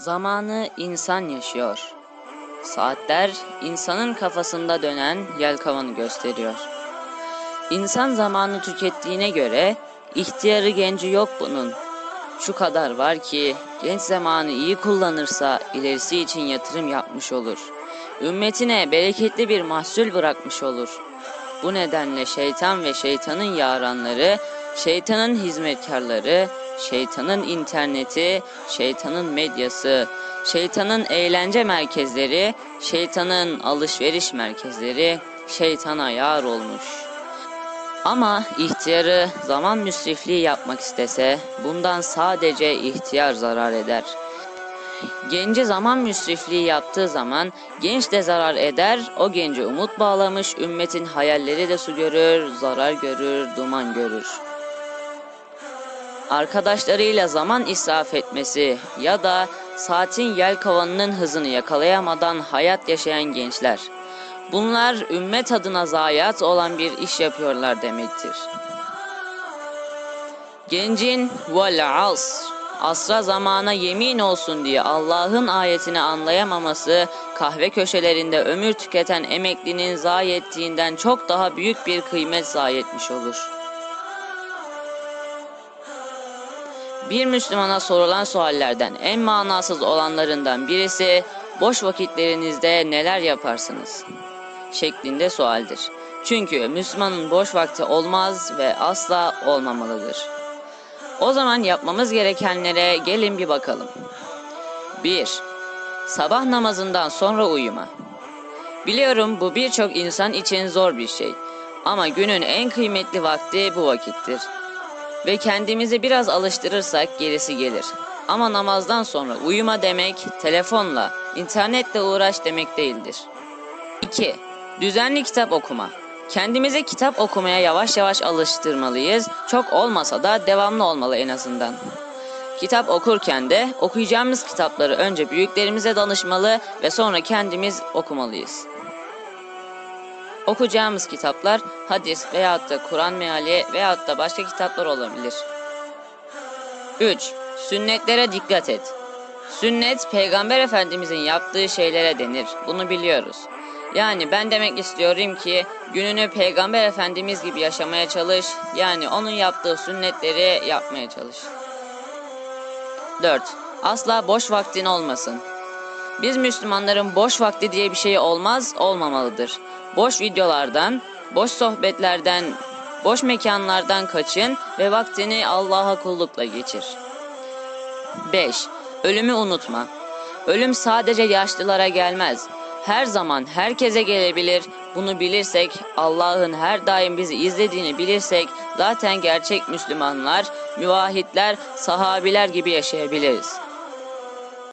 Zamanı insan yaşıyor. Saatler insanın kafasında dönen yelkovanı gösteriyor. İnsan zamanı tükettiğine göre ihtiyarı genci yok bunun. Şu kadar var ki genç zamanı iyi kullanırsa ilerisi için yatırım yapmış olur. Ümmetine bereketli bir mahsul bırakmış olur. Bu nedenle şeytan ve şeytanın yaranları, şeytanın hizmetkarları, şeytanın interneti, şeytanın medyası, şeytanın eğlence merkezleri, şeytanın alışveriş merkezleri şeytana yar olmuş. Ama ihtiyarı zaman müsrifliği yapmak istese bundan sadece ihtiyar zarar eder. Genci zaman müsrifliği yaptığı zaman genç de zarar eder, o gence umut bağlamış ümmetin hayalleri de su görür, zarar görür, duman görür. Arkadaşlarıyla zaman israf etmesi ya da saatin yelkovanının hızını yakalayamadan hayat yaşayan gençler. Bunlar ümmet adına zayiat olan bir iş yapıyorlar demektir. Gencin vel asr asra zamana yemin olsun diye Allah'ın ayetini anlayamaması kahve köşelerinde ömür tüketen emeklinin zayi ettiğinden çok daha büyük bir kıymet zayi etmiş olur. Bir Müslümana sorulan suallerden en manasız olanlarından birisi boş vakitlerinizde neler yaparsınız? şeklinde sualdir. Çünkü Müslümanın boş vakti olmaz ve asla olmamalıdır. O zaman yapmamız gerekenlere gelin bir bakalım. 1. Sabah namazından sonra uyuma. Biliyorum bu birçok insan için zor bir şey. Ama günün en kıymetli vakti bu vakittir. Ve kendimizi biraz alıştırırsak gerisi gelir. Ama namazdan sonra uyuma demek telefonla, internetle uğraş demek değildir. 2. Düzenli kitap okuma. Kendimize kitap okumaya yavaş yavaş alıştırmalıyız. Çok olmasa da devamlı olmalı en azından. Kitap okurken de okuyacağımız kitapları önce büyüklerimize danışmalı ve sonra kendimiz okumalıyız. Okuyacağımız kitaplar hadis veyahut da Kur'an meali veyahut da başka kitaplar olabilir. 3. Sünnetlere dikkat et. Sünnet peygamber efendimizin yaptığı şeylere denir. Bunu biliyoruz. Yani ben demek istiyorum ki gününü peygamber efendimiz gibi yaşamaya çalış. Yani onun yaptığı sünnetleri yapmaya çalış. 4. Asla boş vaktin olmasın. Biz Müslümanların boş vakti diye bir şey olmaz, olmamalıdır. Boş videolardan, boş sohbetlerden, boş mekanlardan kaçın ve vaktini Allah'a kullukla geçir. 5. Ölümü unutma. Ölüm sadece yaşlılara gelmez. Her zaman herkese gelebilir. Bunu bilirsek, Allah'ın her daim bizi izlediğini bilirsek zaten gerçek Müslümanlar, müvahhidler, sahabiler gibi yaşayabiliriz.